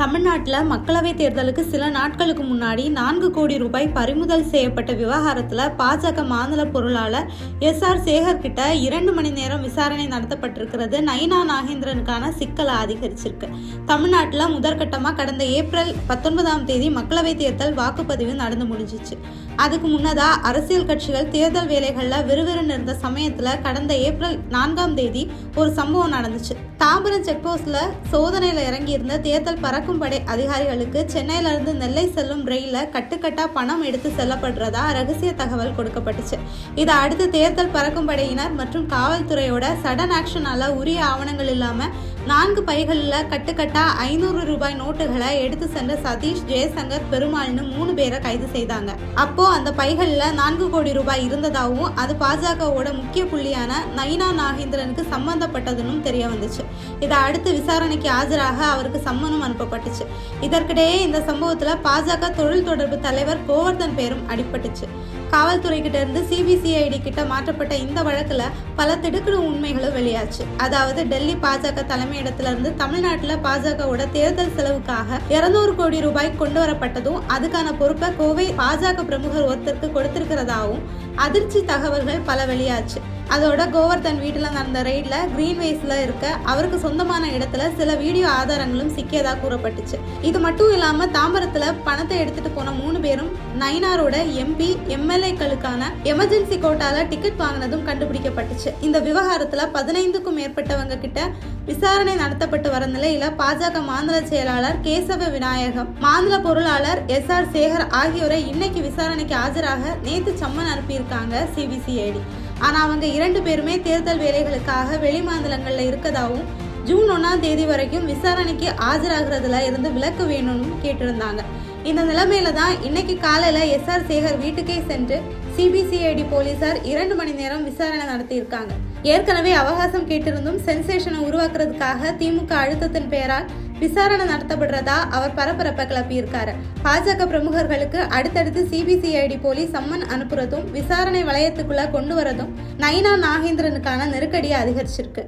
தமிழ்நாட்டில் மக்களவைத் தேர்தலுக்கு சில நாட்களுக்கு முன்னாடி நான்கு கோடி ரூபாய் பறிமுதல் செய்யப்பட்ட விவகாரத்தில் பாஜக மாநில பொருளாளர் எஸ் ஆர் சேகர் கிட்ட இரண்டு மணி நேரம் விசாரணை நடத்தப்பட்டிருக்கிறது. நைனா நாகேந்திரனுக்கான சிக்கலை அதிகரிச்சிருக்கு. தமிழ்நாட்டில் முதற்கட்டமாக கடந்த ஏப்ரல் பத்தொன்பதாம் தேதி மக்களவைத் தேர்தல் வாக்குப்பதிவு நடந்து முடிஞ்சிச்சு. அதுக்கு முன்னதாக அரசியல் கட்சிகள் தேர்தல் வேலைகளில் விறுவிறுன்னு இருந்த சமயத்தில் கடந்த ஏப்ரல் நான்காம் தேதி ஒரு சம்பவம் நடந்துச்சு. தாம்பரம் செக் சோதனையில் இறங்கியிருந்த தேர்தல் பறக்கும் படை அதிகாரிகளுக்கு சென்னையிலிருந்து நெல்லை செல்லும் ரயிலில் கட்டுக்கட்டா பணம் எடுத்து செல்லப்படுறதா ரகசிய தகவல் கொடுக்கப்பட்டுச்சு. இதை அடுத்து தேர்தல் பறக்கும் படையினர் மற்றும் காவல்துறையோட சடன் ஆக்ஷனால உரிய ஆவணங்கள் இல்லாமல் நான்கு பைகளில் கட்டுக்கட்டா ஐநூறு ரூபாய் நோட்டுகளை எடுத்து சென்ற சதீஷ் ஜெயசங்கர் பெருமாள்னு மூணு பேரை கைது செய்தாங்க. அப்போ அந்த பைகளில் நான்கு கோடி ரூபாய் இருந்ததாகவும் அது பாஜகவோட முக்கிய புள்ளியான நைனா நாகேந்திரனுக்கு சம்பந்தப்பட்டதுன்னு தெரிய வந்துச்சு. இதை அடுத்து விசாரணைக்கு ஆஜராக அவருக்கு சம்மனும் அடிபட்டுச்சு. இதற்கிடையே இந்த சம்பவத்தில் பாஜக தொழில் தொடர்பு தலைவர் கோவர்தன் பேரும் அடிபட்டுச்சு. காவல்துறை கிட்ட இருந்து சிபிசிஐடி கிட்ட மாற்றப்பட்ட இந்த வழக்குல பல திடுக்கிடும் உண்மைகளும் வெளியாச்சு. அதாவது டெல்லி பாஜக தலைமையிடத்துல இருந்து தமிழ்நாட்டுல பாஜகவோட தேர்தல் செலவுக்காக இருநூறு கோடி ரூபாய் கொண்டு வரப்பட்டதும் அதுக்கான பொறுப்பை கோவை பாஜக பிரமுகர் ஒருத்தருக்கு கொடுத்திருக்கிறதாவும் அதிர்ச்சி தகவல்கள் பல வெளியாச்சு. அதோட கோவர்தன் வீட்டில் நடந்த ரெய்டில் கிரீன்வேஸில் இருக்க அவருக்கு சொந்தமான இடத்துல சில வீடியோ ஆதாரங்களும் சிக்கியதாக கூறப்பட்டுச்சு. இது மட்டும் இல்லாமல் தாம்பரத்தில் பணத்தை எடுத்துட்டு போன மூணு பேரும் நைனாரோட எம்பி எம்எல்ஏக்களுக்கான எமர்ஜென்சி கோட்டால டிக்கெட் வாங்கினதும் கண்டுபிடிக்கப்பட்டுச்சு. இந்த விவகாரத்தில் பதினைந்துக்கும் மேற்பட்டவங்க கிட்ட விசாரணை நடத்தப்பட்டு வர நிலையில பாஜக மாநில செயலாளர் கேசவ விநாயகம் மாநில பொருளாளர் எஸ் ஆர் சேகர் ஆகியோரை இன்னைக்கு விசாரணைக்கு ஆஜராக நேத்து சம்மன் அனுப்பியிருக்காங்க சிபிசிஐடி ஆனா அவங்க இரண்டு பேருமே தேர்தல் வேலைகளுக்காக வெளி மாநிலங்கள்ல இருக்கதாவும் ஜூன் ஒன்றாம் தேதி வரைக்கும் விசாரணைக்கு ஆஜராகிறதுல இருந்து விலக்கு வேணும்னு கேட்டிருந்தாங்க. இந்த நிலைமையில தான் இன்னைக்கு காலையில எஸ்ஆர் சேகர் வீட்டுக்கே சென்று சிபிசிஐடி போலீசார் இரண்டு மணி நேரம் விசாரணை நடத்தியிருக்காங்க. ஏற்கனவே அவகாசம் கேட்டிருந்தும் சென்சேஷனை உருவாக்குறதுக்காக திமுக அழுத்தத்தின் பெயரால் விசாரணை நடத்தப்படுறதா அவர் பரபரப்பை கிளப்பியிருக்காரு. பாஜக பிரமுகர்களுக்கு அடுத்தடுத்து சிபிசிஐடி போலீஸ் சம்மன் அனுப்புறதும் விசாரணை வளையத்துக்குள்ள கொண்டு வரதும் நயினா நாகேந்திரனுக்கான நெருக்கடியை அதிகரிச்சிருக்கு.